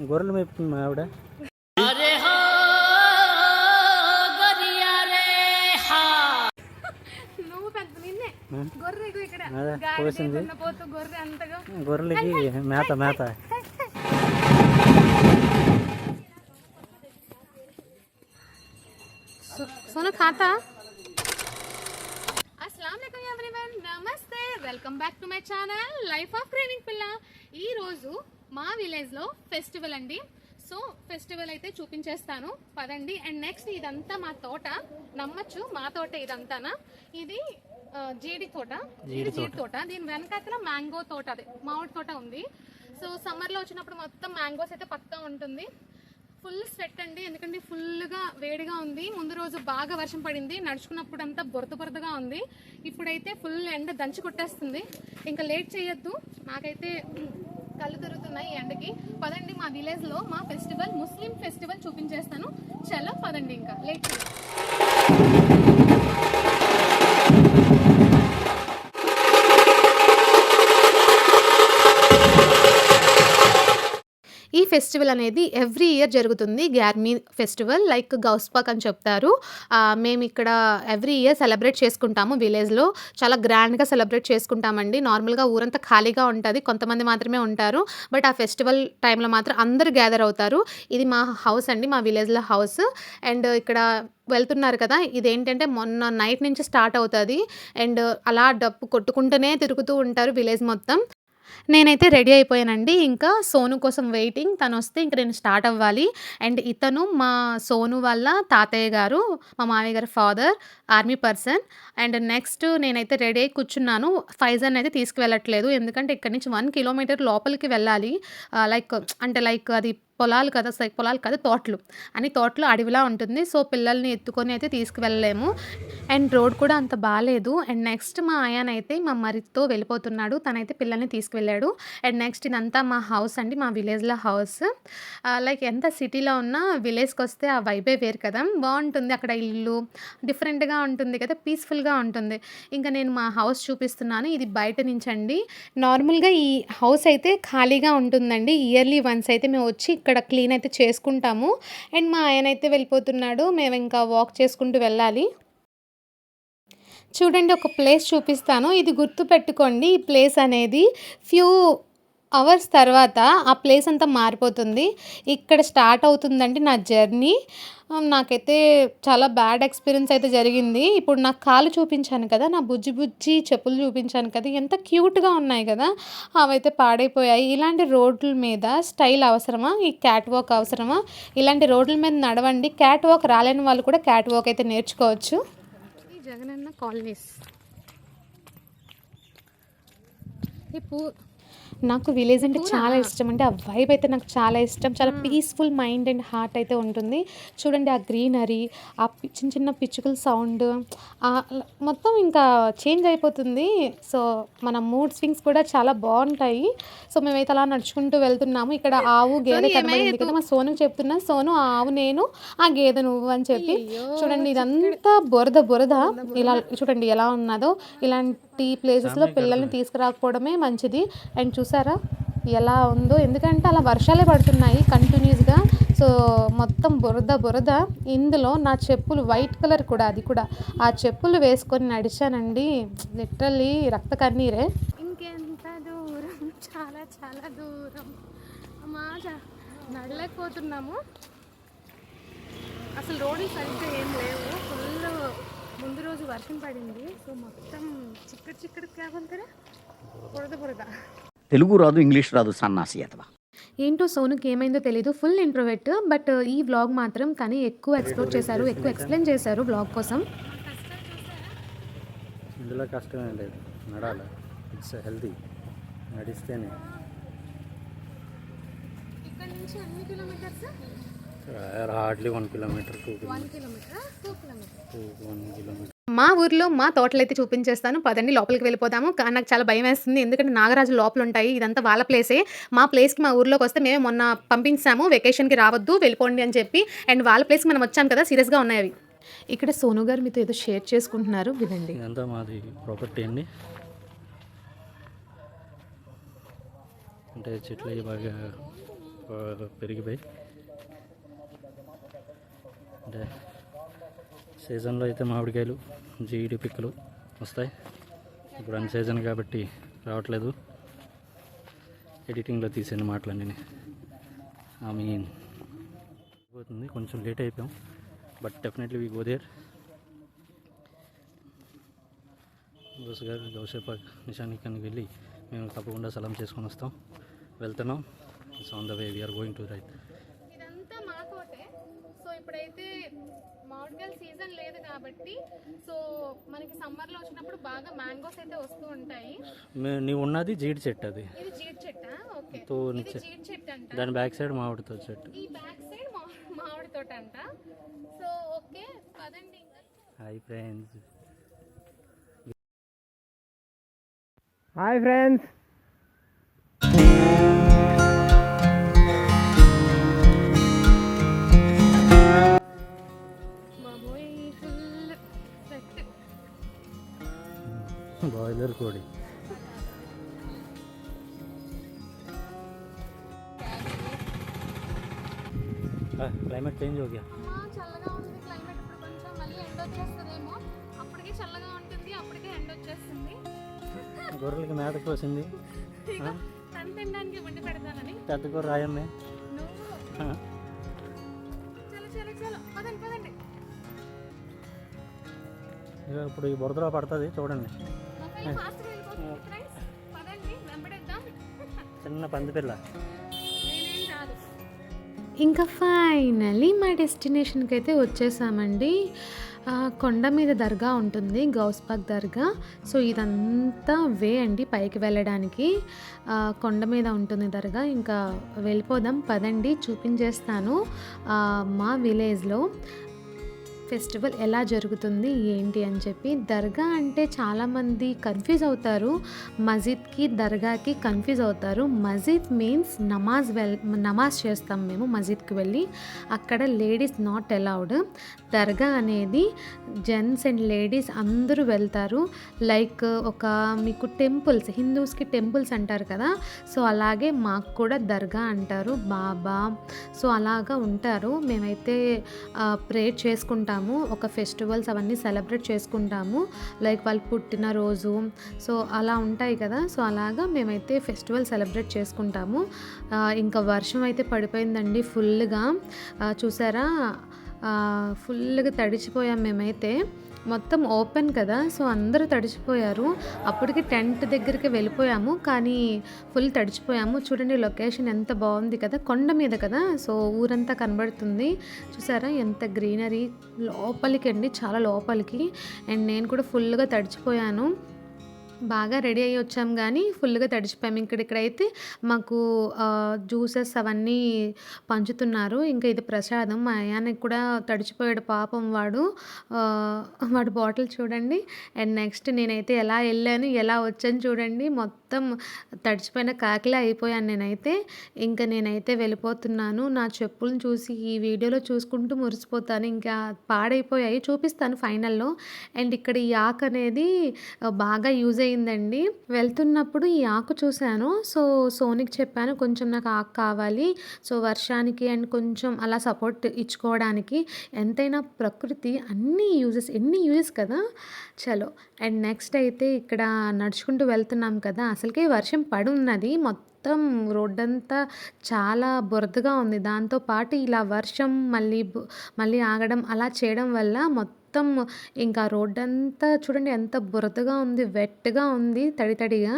గొర్రెలు మేపుతుంది మా ఆవిడ. పోసింది. గొర్రెలకి మేత మేత. సోను ఖాతా. అస్సలం ఎవ్రీవన్. నమస్తే. Welcome back to my channel life of training పిల్ల. ఈ రోజు మా విలేజ్లో ఫెస్టివల్ అండి. సో ఫెస్టివల్ అయితే చూపించేస్తాను. పదండి. అండ్ నెక్స్ట్ ఇదంతా మా తోట. నమ్మచ్చు మా తోట ఇదంతానా? ఇది జీడి తోట. ఇది జీడి తోట. దీని వెనకాతల మ్యాంగో తోట అదే మామిడి తోట ఉంది. సో సమ్మర్లో వచ్చినప్పుడు మొత్తం మ్యాంగోస్ అయితే పక్కా ఉంటుంది. ఫుల్ స్వెట్ అండి. ఎందుకంటే ఫుల్గా వేడిగా ఉంది. ముందు రోజు బాగా వర్షం పడింది. నడుచుకున్నప్పుడు అంతా బురద బురదగా ఉంది. ఇప్పుడైతే ఫుల్ ఎండ దంచి కొట్టేస్తుంది. ఇంకా లేట్ చేయొద్దు. నాకైతే కళ్ళు తిరుగుతున్నాయి ఎండకి. పదండి మా విలేజ్లో మా ఫెస్టివల్ ముస్లిం ఫెస్టివల్ చూపించేస్తాను. చలో పదండి ఇంకా. లేట్ ఫెస్టివల్ అనేది ఎవ్రీ ఇయర్ జరుగుతుంది. గ్యార్మీ ఫెస్టివల్ లైక్ గౌస్పాక్ అని చెప్తారు. మేము ఇక్కడ ఎవ్రీ ఇయర్ సెలబ్రేట్ చేసుకుంటాము విలేజ్లో. చాలా గ్రాండ్గా సెలబ్రేట్ చేసుకుంటామండి. నార్మల్గా ఊరంతా ఖాళీగా ఉంటుంది. కొంతమంది మాత్రమే ఉంటారు. బట్ ఆ ఫెస్టివల్ టైంలో మాత్రం అందరూ గ్యాదర్ అవుతారు. ఇది మా హౌస్ అండి మా విలేజ్లో హౌస్. అండ్ ఇక్కడ వెళ్తున్నారు కదా ఇదేంటంటే మొన్న నైట్ నుంచి స్టార్ట్ అవుతుంది. అండ్ అలా డప్పు కొట్టుకుంటూనే తిరుగుతూ ఉంటారు విలేజ్ మొత్తం. నేనైతే రెడీ అయిపోయానండి. ఇంకా సోను కోసం వెయిటింగ్. తను వస్తే ఇంక నేను స్టార్ట్ అవ్వాలి. అండ్ ఇతను మా సోను వాళ్ళ తాతయ్య గారు మా మామయ్య గారి father army person. And next నేనైతే రెడీ అయి కూర్చున్నాను. ఫైజన్ అయితే తీసుకువెళ్ళట్లేదు. ఎందుకంటే ఇక్కడి నుంచి వన్ కిలోమీటర్ లోపలికి వెళ్ళాలి. లైక్ అంటే లైక్ అది పొలాలు కదా సై- పొలాలు కదా తోటలు. అని తోటలు అడవిలా ఉంటుంది. సో పిల్లల్ని ఎత్తుకొని అయితే తీసుకువెళ్ళలేము. అండ్ రోడ్ కూడా అంత బాగాలేదు అండ్ నెక్స్ట్ మా ఆయాన్ అయితే మా మరితో వెళ్ళిపోతున్నాడు. తనైతే పిల్లల్ని తీసుకువెళ్ళాడు. అండ్ నెక్స్ట్ ఇదంతా మా హౌస్ అండి మా విలేజ్లో హౌస్. లైక్ ఎంత సిటీలో ఉన్నా విలేజ్కి వస్తే ఆ వైబే వేరు కదా. బాగుంటుంది అక్కడ ఇల్లు డిఫరెంట్గా ఉంటుంది కదా పీస్ఫుల్గా ఉంటుంది. ఇంకా నేను మా హౌస్ చూపిస్తున్నాను. ఇది బయట నుంచి అండి నార్మల్గా ఈ హౌస్ అయితే ఖాళీగా ఉంటుందండి. ఇయర్లీ వన్స్ అయితే మేము వచ్చి ఇక్కడ క్లీన్ అయితే చేసుకుంటాము. అండ్ మా ఆయన అయితే వెళ్ళిపోతున్నాడు. మేము ఇంకా వాక్ చేసుకుంటూ వెళ్ళాలి. చూడండి ఒక ప్లేస్ చూపిస్తాను. ఇది గుర్తు పెట్టుకోండి ఈ ప్లేస్ అనేది ఫ్యూ అవర్స్ తర్వాత ఆ ప్లేస్ అంతా మారిపోతుంది. ఇక్కడ స్టార్ట్ అవుతుందండి నా జర్నీ. నాకైతే చాలా బ్యాడ్ ఎక్స్పీరియన్స్ అయితే జరిగింది. ఇప్పుడు నా కాలు చూపించాను కదా నా బుజ్జి బుజ్జి చెప్పులు చూపించాను కదా ఎంత క్యూట్గా ఉన్నాయి కదా అవైతే పాడైపోయాయి. ఇలాంటి రోడ్ల మీద స్టైల్ అవసరమా? ఈ క్యాట్ వాక్ అవసరమా? ఇలాంటి రోడ్ల మీద నడవండి. క్యాట్ వాక్ రాలేని వాళ్ళు కూడా క్యాట్ వాక్ అయితే నేర్చుకోవచ్చు. జగనన్న కాలనీస్. ఈ పూ నాకు విలేజ్ అంటే చాలా ఇష్టం అంటే ఆ వైబ్ అయితే నాకు చాలా ఇష్టం. చాలా పీస్ఫుల్ మైండ్ అండ్ హార్ట్ అయితే ఉంటుంది. చూడండి ఆ గ్రీనరీ ఆ పి- చిన్న చిన్న పిచ్చుకల సౌండ్ మొత్తం ఇంకా చేంజ్ అయిపోతుంది. సో మన మూడ్ స్వింగ్స్ కూడా చాలా బాగుంటాయి. సో మేమైతే అలా నడుచుకుంటూ వెళ్తున్నాము. ఇక్కడ ఆవు గేదె కనబడింది కదా మా సోను చెప్తున్నా. సోను ఆ ఆవు నేను ఆ గేదె నువ్వు అని చెప్పి చూడండి ఇదంతా బురద బురద. ఇలా చూడండి ఎలా ఉన్నదో. ఇలాంటి ప్లేసెస్లో పిల్లల్ని తీసుకురాకపోవడమే మంచిది. అండ్ చూసారా? ఎలా ఉందో. ఎందుకంటే అలా వర్షాలే పడుతున్నాయి కంటిన్యూస్గా సో మొత్తం బురద బురద. ఇందులో నా చెప్పులు వైట్ కలర్ కూడా అది కూడా. ఆ చెప్పులు వేసుకొని నడిచానండి. లిటరల్లీ రక్త కన్నీరే. ఇంకెంత దూరం? చాలా చాలా దూరం. మాట నడలేకపోతున్నాము అసలు రోడ్లు సరిగ్గా ఏం లేవు. ముందు రోజు వర్షం పడింది. సో మొత్తం చిక్కటి చిక్కటి కాకుంటారా బురద బురద. తెలుగు రాదు ఇంగ్లీష్ రాదు సన్నాసి అథవా ఏంటో సోనుకి ఏమైందో తెలీదు. ఫుల్ ఇంట్రోవెట్ బట్ ఈ వ్లాగ్ మాత్రం తను ఎక్కువ ఎక్స్ప్లోర్ చేశారు ఎక్కువ ఎక్స్ప్లెయిన్ చేశారు బ్లాగ్ కోసం. ఇందులో కష్టమే లేదు. నడాలి. It's healthy. నడిస్తేనే. ఇక్కడ నుంచి ఎన్ని kilometres? Hardly one kilometre two kilometre kilometre మా ఊర్లో మా తోటలు అయితే చూపించేస్తాను. పదండి లోపలికి వెళ్ళిపోదాము. కా- నాకు చాలా భయం వేస్తుంది. ఎందుకంటే నాగరాజు లోపల ఉంటాయి ఇదంతా వాళ్ళ ప్లేసే మా ప్లేస్కి మా ఊర్లోకి వస్తే మేము మొన్న పంపించాము. వెకేషన్కి రావద్దు వెళ్ళిపోండి అని చెప్పి. అండ్ వాళ్ళ ప్లేస్కి మనం వచ్చాం కదా సీరియస్గా ఉన్నాయి అవి. ఇక్కడ సోను గారు మీతో ఏదో షేర్ చేసుకుంటున్నారు. వినండి. ఇదంతా మాది ప్రాపర్టీ అండి. అంటే చెట్లు బాగా పెరిగిపోయి. అంటే సీజన్లో అయితే మామిడికాయలు జీడి పిక్కలు వస్తాయి. ఇప్పుడు అన్ సీజన్ కాబట్టి రావట్లేదు. ఎడిటింగ్లో తీసిన మాటలన్నీ. ఐ మీన్ పోతుంది కొంచెం లేట్ అయిపోయాం. But definitely we go there. Ghouse గారు గౌసేప నిషానికానికి వెళ్ళి మేము తప్పకుండా సలాం చేసుకొని వస్తాం. వెళ్తున్నాం. It's on the way we're going to right ఇప్పుడైతే మామిడికాయల సీజన్ లేదు కాబట్టి సో మనకి సమ్మర్లో వచ్చినప్పుడు బాగా మ్యాంగోస్ అయితే వస్తూ ఉంటాయి. నీవు ఉన్నది జీడి చెట్టు అది. ఇది జీడి చెట్టా? ఓకే. ఇది జీడి చెట్టు అంట. దాని బ్యాక్ సైడ్ మామిడితో చెట్టు. ఈ బ్యాక్ సైడ్ మామిడి తోట అంట. సో ఓకే పదండి ఇంకా. Hi friends hi friends broiler కోడి. క్లైమేట్ చేంజ్ ఓకే గొర్రెలకి మేత కోసింది. పెద్ద గొర్రె రాయమ్మ ఇప్పుడు ఈ బురదలో పడుతుంది చూడండి. చిన్న పంది పిల్ల నేనేం రాదు ఇంకా ఫైనలీ మా డెస్టినేషన్కి అయితే వచ్చేసామండి కొండ మీద దర్గా ఉంటుంది గౌస్పాక్ దర్గా. సో ఇదంతా వే అండి పైకి వెళ్ళడానికి. కొండ మీద ఉంటుంది దర్గా. ఇంకా వెళ్ళిపోదాం పదండి చూపించేస్తాను. మా విలేజ్లో. ఫెస్టివల్ ఎలా జరుగుతుంది ఏంటి అని చెప్పి. దర్గా అంటే చాలామంది కన్ఫ్యూజ్ అవుతారు. మజీద్కి దర్గాకి కన్ఫ్యూజ్ అవుతారు. మజీద్ మీన్స్ నమాజ్ వెల్ నమాజ్ చేస్తాం మేము మజీద్కి వెళ్ళి. అక్కడ లేడీస్ నాట్ అలౌడ్. దర్గా అనేది జెంట్స్ అండ్ లేడీస్ అందరూ వెళ్తారు. లైక్ ఒక మీకు టెంపుల్స్ హిందూస్కి టెంపుల్స్ అంటారు కదా. సో అలాగే మాకు కూడా దర్గా అంటారు. బాబా. సో అలాగా ఉంటారు. మేమైతే ప్రేయర్ చేసుకుంటాం చేసుకుంటాము ఒక ఫెస్టివల్స్ అవన్నీ సెలబ్రేట్ చేసుకుంటాము లైక్ వాళ్ళు పుట్టినరోజు. సో అలా ఉంటాయి కదా. సో అలాగా మేమైతే ఫెస్టివల్ సెలబ్రేట్ చేసుకుంటాము. ఇంకా వర్షం అయితే పడిపోయిందండి ఫుల్గా చూసారా? ఫుల్గా తడిచిపోయాం మేమైతే. మొత్తం ఓపెన్ కదా సో అందరూ తడిచిపోయారు. అప్పటికి టెంట్ దగ్గరికి వెళ్ళిపోయాము కానీ ఫుల్ తడిచిపోయాము. చూడండి లొకేషన్ ఎంత బాగుంది కదా కొండ మీద కదా సో ఊరంతా కనబడుతుంది. చూసారా ఎంత గ్రీనరీ లోపలికి అండి చాలా లోపలికి. అండ్ నేను కూడా ఫుల్గా తడిచిపోయాను. బాగా రెడీ అయ్యి వచ్చాం కానీ ఫుల్గా తడిచిపోయాం. ఇక్కడ ఇక్కడైతే మాకు జ్యూసెస్ అవన్నీ పంచుతున్నారు. ఇంకా ఇది ప్రసాదం. మా అయానికి కూడా తడిచిపోయాడు పాపం వాడు. వాడు బాటిల్ చూడండి. అండ్ నెక్స్ట్ నేనైతే ఎలా వెళ్ళాను ఎలా వచ్చాను చూడండి. మొత్తం తడిచిపోయిన కాకిలా అయిపోయాను నేనైతే. ఇంకా నేనైతే వెళ్ళిపోతున్నాను. నా చెప్పులను చూసి ఈ వీడియోలో చూసుకుంటూ మురిసిపోతాను. ఇంకా పాడైపోయాయి. చూపిస్తాను ఫైనల్లో. అండ్ ఇక్కడ ఈ యాక్ అనేది బాగా యూజ్ అయిందండి. వెళ్తున్నప్పుడు ఈ ఆకు చూశాను. సో సోనికి చెప్పాను కొంచెం నాకు ఆకు కావాలి. సో వర్షానికి అండ్ కొంచెం అలా సపోర్ట్ ఇచ్చుకోవడానికి ఎంతైనా ప్రకృతి అన్ని యూజెస్ ఎన్ని యూజెస్ కదా? చలో. అండ్ నెక్స్ట్ అయితే ఇక్కడ నడుచుకుంటూ వెళ్తున్నాం కదా? అసలుకే వర్షం పడున్నది. మొత్తం మొత్తం రోడ్డంతా చాలా బురదగా ఉంది. దాంతో పాటు ఇలా వర్షం మళ్ళీ మళ్ళీ ఆగడం అలా చేయడం వల్ల మొత్తం మొత్తం ఇంకా రోడ్డంతా చూడండి ఎంత బురదగా ఉంది వెట్గా ఉంది తడి తడిగా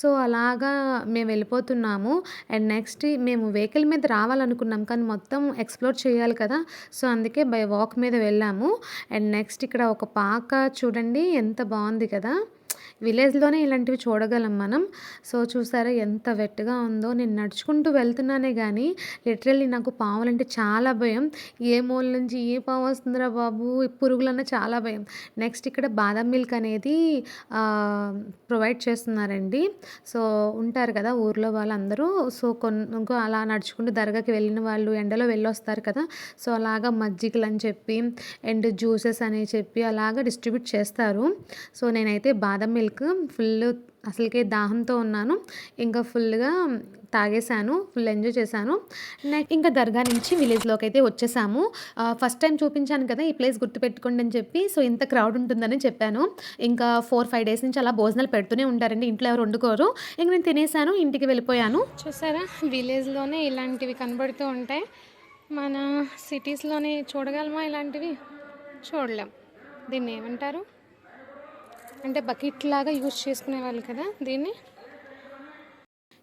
సో అలాగా మేము వెళ్ళిపోతున్నాము. అండ్ నెక్స్ట్ మేము వెహికల్ మీద రావాలనుకున్నాం కానీ మొత్తం ఎక్స్ప్లోర్ చేయాలి కదా. సో అందుకే బై వాక్ మీద వెళ్ళాము. అండ్ నెక్స్ట్ ఇక్కడ ఒక పాక చూడండి ఎంత బాగుంది కదా. విలేజ్లోనే ఇలాంటివి చూడగలం మనం. సో చూసారా ఎంత వెట్టుగా ఉందో. నేను నడుచుకుంటూ వెళ్తున్నానే కానీ లిటరల్లీ నాకు పాములంటే చాలా భయం. ఏ మూల నుంచి ఏ పాము వస్తుందిరా బాబు? ఈ చాలా భయం. నెక్స్ట్ ఇక్కడ బాదం మిల్క్ అనేది ప్రొవైడ్ చేస్తున్నారండి. సో ఉంటారు కదా ఊర్లో వాళ్ళందరూ. సో కొన్ని ఇంకో అలా నడుచుకుంటూ దర్గాకి వెళ్ళిన వాళ్ళు ఎండలో వెళ్ళొస్తారు కదా. సో అలాగా మజ్జిగలు అని చెప్పి అండ్ జ్యూసెస్ అని చెప్పి అలాగా డిస్ట్రిబ్యూట్ చేస్తారు. సో నేనైతే బాదం మిల్క్ ఫుల్ అసలుకే దాహంతో ఉన్నాను. ఇంకా ఫుల్గా తాగేశాను ఫుల్ ఎంజాయ్ చేశాను. నెక్స్ట్ ఇంకా దర్గా నుంచి విలేజ్లోకి అయితే వచ్చేసాము. ఫస్ట్ టైం చూపించాను కదా ఈ ప్లేస్ గుర్తుపెట్టుకోండి అని చెప్పి. సో ఇంత క్రౌడ్ ఉంటుందని చెప్పాను. ఇంకా ఫోర్ ఫైవ్ డేస్ నుంచి అలా భోజనాలు పెడుతూనే ఉంటారండి. ఇంట్లో ఎవరు వండుకోరు. ఇంక నేను తినేసాను ఇంటికి వెళ్ళిపోయాను. చూసారా? విలేజ్లోనే ఇలాంటివి కనబడుతూ ఉంటాయి. మన సిటీస్లోనే చూడగలమా ఇలాంటివి? చూడలేం. దీన్ని ఏమంటారు? అంటే బకెట్ లాగా యూజ్ చేసుకునేవాళ్ళు కదా దీన్ని?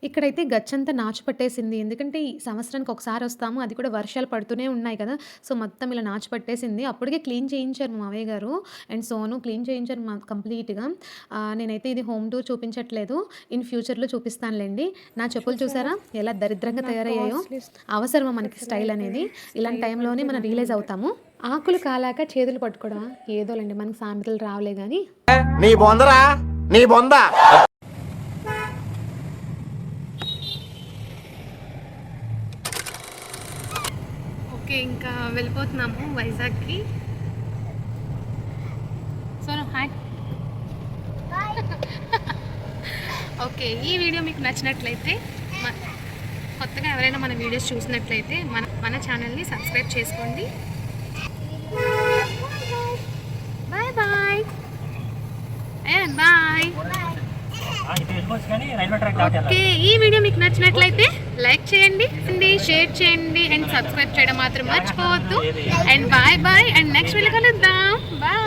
ఇక్కడైతే గచ్చంతా నాచు పట్టేసింది ఎందుకంటే ఈ సంవత్సరానికి ఒకసారి వస్తాము అది కూడా వర్షాలు పడుతూనే ఉన్నాయి కదా. సో మొత్తం ఇలా నాచు పట్టేసింది అప్పటికే క్లీన్ చేయించారు మా మావయ్య గారు అండ్ సోను క్లీన్ చేయించారు మా కంప్లీట్గా నేనైతే ఇది హోమ్ టూర్ చూపించట్లేదు. ఇన్ ఫ్యూచర్లో చూపిస్తానులేండి. నా చెప్పులు చూసారా? ఎలా దరిద్రంగా తయారయ్యాయో? అవసరమా మనకి స్టైల్ అనేది? ఇలాంటి టైంలోనే మనం రియలైజ్ అవుతాము. ఆకులు కాలాక చేతులు పట్టుకోవడం ఏదోలేండి మనకి సామెతలు రావలే కానీ నీ బొందరా? నీ బొంద. ఓకే ఇంకా వెళ్ళిపోతున్నాము వైజాగ్కి. సోను హాయ్. ఓకే ఈ వీడియో మీకు నచ్చినట్లయితే మ- కొత్తగా ఎవరైనా మన వీడియోస్ చూసినట్లయితే మన మన ఛానల్ని సబ్స్క్రైబ్ చేసుకోండి బాయ్ బాయ్ బాయ్ ఓకే ఈ వీడియో మీకు నచ్చినట్లయితే లైక్ చేయండి షేర్ చేయండి అండ్ సబ్స్క్రైబ్ చేయడం మాత్రం మర్చిపోవద్దు. And bye bye and next video కలుద్దాం. బాయ్.